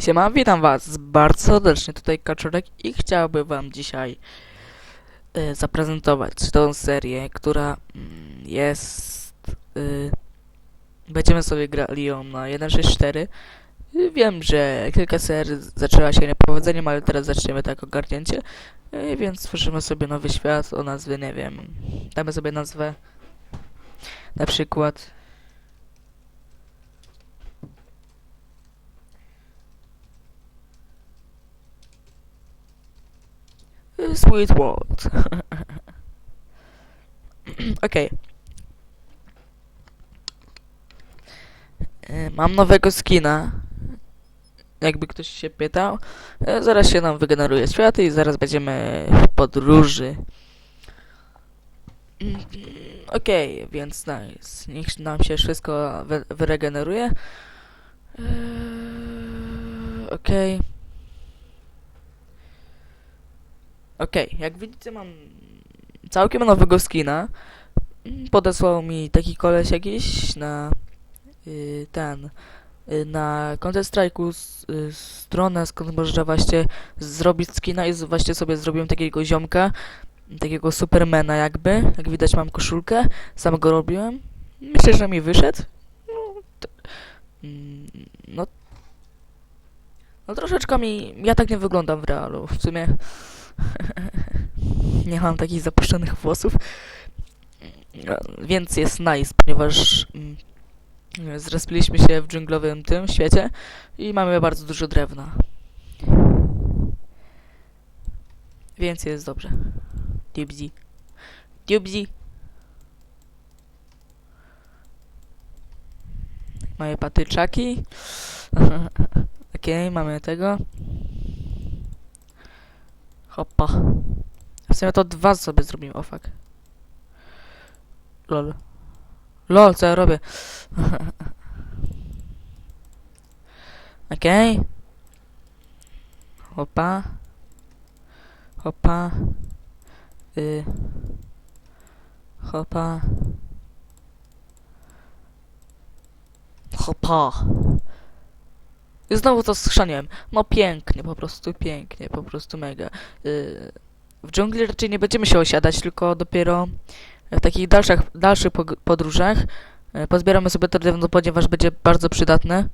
Siema, witam was bardzo serdecznie, tutaj Kaczorek i chciałbym wam dzisiaj e, zaprezentować tą serię, która mm, jest... y, będziemy sobie grali ją na 1.6.4 Y, Wiem, że kilka serii zaczęła się niepowodzeniem, ale teraz zaczniemy tak ogarnięcie, Y, więc stworzymy sobie nowy świat o nazwie, nie wiem, damy sobie nazwę na przykład Sweet World. Okej. Y, Mam nowego skina. Jakby ktoś się pytał. Y, Zaraz się nam wygeneruje świat i zaraz będziemy w podróży. Mm, Okej, więc nice. Niech nam się wszystko wy wyregeneruje. Yy, Okej. Okej, jak widzicie mam całkiem nowego skina. Podesłał mi taki koleś jakiś na y, ten y, na Counter Strike'u s- y, stronę, skąd można właśnie zrobić skina i właśnie sobie zrobiłem takiego ziomka, takiego supermana jakby. Jak widać mam koszulkę, sam go robiłem. Myślę, że mi wyszedł. No, t- mm, no, no troszeczkę mi, ja tak nie wyglądam w realu, w sumie nie mam takich zapuszczonych włosów, więc jest nice, ponieważ mm, zrespiliśmy się w dżunglowym tym świecie i mamy bardzo dużo drewna. Więc jest dobrze. Dubzi. Dubzi. Moje patyczaki. Okej, mamy tego. Hoppa. W sumie to dwa sobie zrobimy, o fuck. Lol. Lol, co ja robię? Okej. Hopa. Hopa. Y. Hopa. Hopa. I znowu to schrzaniłem. No pięknie, po prostu pięknie, po prostu mega. Y, w dżungli raczej nie będziemy się osiadać, tylko dopiero w takich dalszych, dalszych podróżach y, pozbieramy sobie to drewno, ponieważ będzie bardzo przydatne.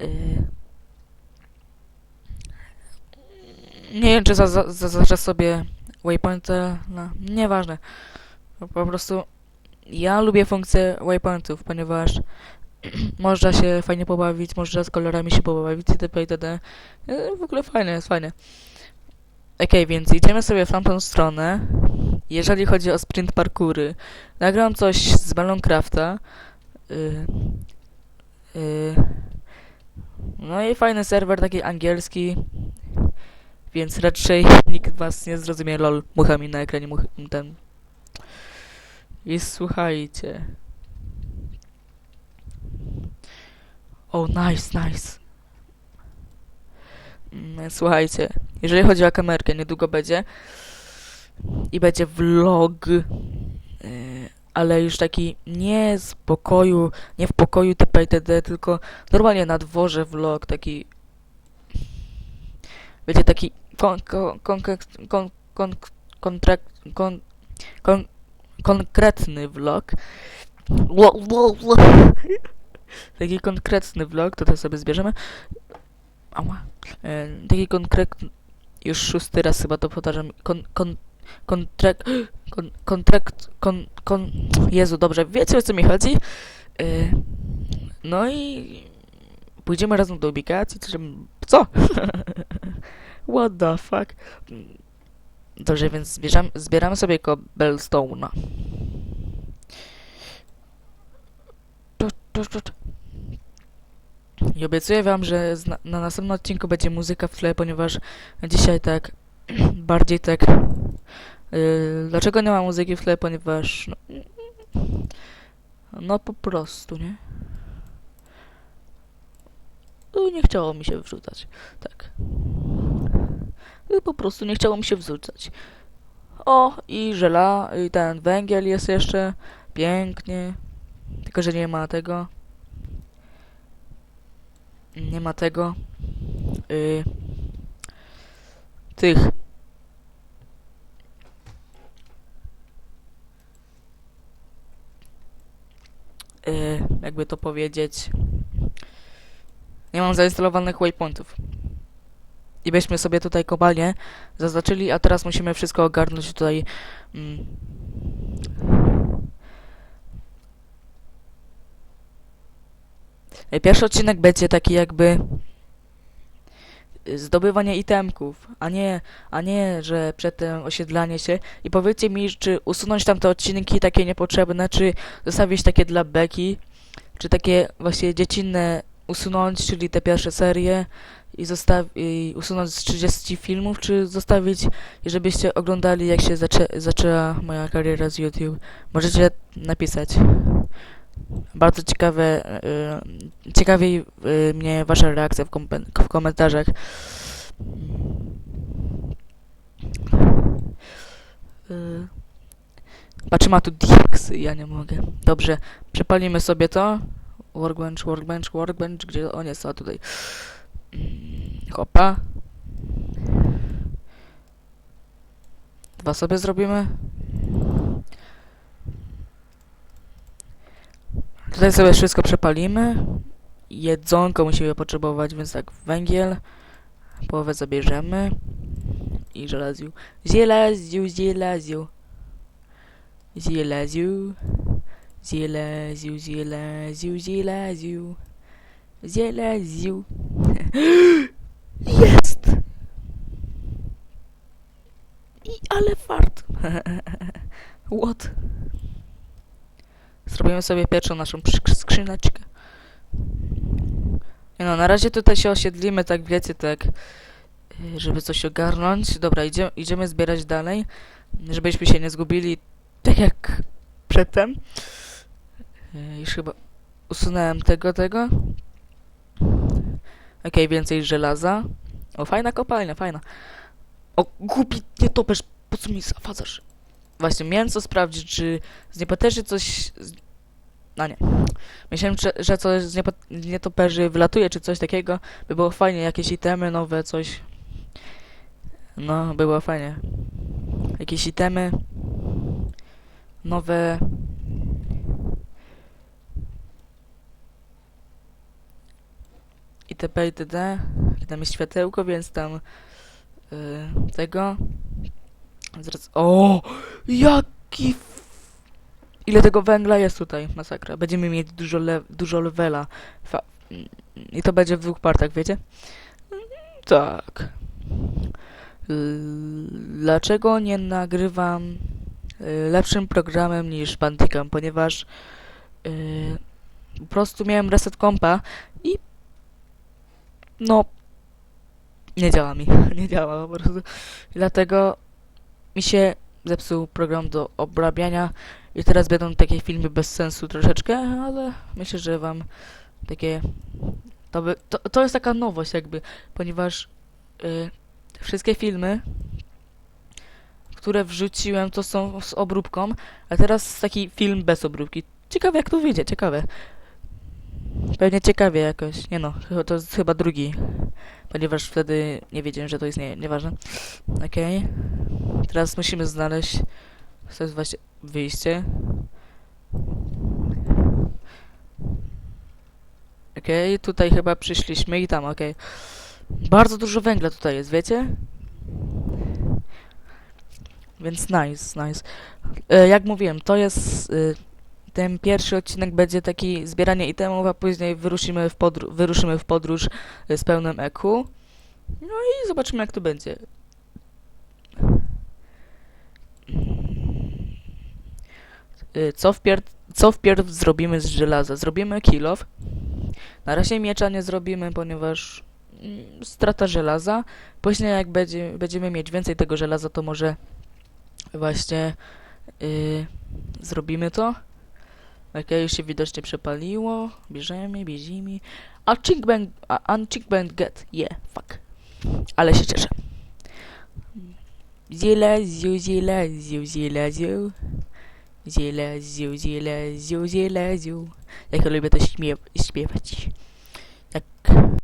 Y, nie wiem, czy za- za- zaznaczę sobie waypointa, no, nieważne. Po prostu ja lubię funkcję waypointów, ponieważ można się fajnie pobawić, można z kolorami się pobawić itp. itd. E, W ogóle fajne, jest fajne. Okej, więc idziemy sobie w tamtą stronę. Jeżeli chodzi o sprint parkury, nagram coś z Ballooncrafta. Y, y, no i fajny serwer, taki angielski. Więc raczej nikt was nie zrozumie lol muchami na ekranie ten. I słuchajcie. O, nice, nice. Mm, Słuchajcie, jeżeli chodzi o kamerkę, niedługo będzie i będzie vlog, yy, ale już taki nie z pokoju, nie w pokoju TP itd., tylko normalnie na dworze vlog, taki będzie taki konkretny vlog. Wo- wo- wo- Taki konkretny vlog, to sobie zbierzemy. Ała. E, taki konkretny, już szósty raz chyba to powtarzam, kon, kon, kontrakt, kon, kontrakt, kon, kon, Jezu, dobrze, wiecie o co mi chodzi? E, no i pójdziemy razem do ubikacji, co? What the fuck? Dobrze, więc zbieram, zbieramy sobie cobblestone'a. Tu, tu, tu, tu. I obiecuję wam, że na następnym odcinku będzie muzyka w tle, ponieważ dzisiaj tak bardziej tak. Yy, dlaczego nie ma muzyki w tle? Ponieważ. No, no po prostu, nie? No, nie chciało mi się wrzucać. Tak. I po prostu nie chciało mi się wrzucać. O, i żela, i ten węgiel jest jeszcze. Pięknie. Tylko, że nie ma tego. nie ma tego y, tych y, jakby to powiedzieć nie mam zainstalowanych waypointów i byśmy sobie tutaj kopalnię zaznaczyli, a teraz musimy wszystko ogarnąć tutaj mm, Pierwszy odcinek będzie taki jakby y, zdobywanie itemków, a nie, a nie, że przedtem osiedlanie się. I powiedzcie mi, czy usunąć tamte odcinki takie niepotrzebne, czy zostawić takie dla beki, czy takie właśnie dziecinne usunąć, czyli te pierwsze serie i, i usunąć z 30 filmów, czy zostawić, żebyście oglądali jak się zaczę- zaczęła moja kariera z YouTube. Możecie napisać. Bardzo ciekawe, y, ciekawi y, mnie wasza reakcja w, kompen- w komentarzach. Y, Patrzymy, a tu diaksy, ja nie mogę. Dobrze, przepalimy sobie to. Workbench, workbench, workbench, gdzie on jest? A tutaj. Mm, Hopa. Dwa sobie zrobimy. Tutaj sobie wszystko przepalimy. Jedzonko musimy potrzebować, więc tak, węgiel. Połowę zabierzemy. I żelaziu. Zielaziu, zielaziu. Zielaziu. Zielaziu, zielaziu, zielaziu. Zielaziu. Jest! I ale fart. What? Zrobimy sobie pierwszą naszą skrzyneczkę. Nie no, na razie tutaj się osiedlimy, tak wiecie, tak, żeby coś ogarnąć. Dobra, idzie, idziemy zbierać dalej, żebyśmy się nie zgubili, tak jak przedtem. Y, Już chyba usunąłem tego, tego. Okej, więcej żelaza. O, fajna kopalnia, fajna. O, głupi nietoperz, po co mi zafacasz? Właśnie, miałem sprawdzić, czy z nietoperzy coś... No nie. Myślałem, że, że coś z nietoperzy wylatuje, czy coś takiego. By było fajnie, jakieś itemy nowe, coś. No, by było fajnie. Jakieś itemy. Nowe. itp. itd. Tam jest światełko, więc tam... y, tego... Zaraz... O! Jaki... Ile tego węgla jest tutaj? Masakra. Będziemy mieć dużo, le dużo levela. Fa I to będzie w dwóch partach, wiecie? Tak. Dlaczego nie nagrywam y, lepszym programem niż Bandicam? Ponieważ y, po prostu miałem reset kompa i no nie działa mi. Nie działa po prostu. Dlatego mi się zepsuł program do obrabiania i teraz będą takie filmy bez sensu troszeczkę, ale myślę, że wam takie... To, by, to, to jest taka nowość jakby, ponieważ y, wszystkie filmy, które wrzuciłem, to są z obróbką, a teraz taki film bez obróbki. Ciekawe jak to wyjdzie, ciekawe. Pewnie ciekawie jakoś, nie no, to jest chyba drugi, ponieważ wtedy nie wiedziałem, że to jest nie, nieważne. Okej. Teraz musimy znaleźć. To jest właśnie wyjście. Okej, tutaj chyba przyszliśmy i tam, okej. Bardzo dużo węgla tutaj jest, wiecie? Więc nice, nice. E, jak mówiłem, to jest... Y, ten pierwszy odcinek będzie taki zbieranie itemów, a później wyruszymy w, podr- wyruszymy w podróż y, z pełnym EQ. No i zobaczymy jak to będzie. Co wpierw, co wpierw zrobimy z żelaza? Zrobimy kilof. Na razie miecza nie zrobimy, ponieważ mm, strata żelaza. Później jak będzie, będziemy mieć więcej tego żelaza, to może właśnie y, zrobimy to. Okej, już się widocznie przepaliło. Bierzemy, bierzemy. A chinkband, a chinkband get. Yeah, fuck. Ale się cieszę. Ziele, ziu, ziele, ziu, ziele, ziu. Jak lubię to śmiew śpiewać. Jak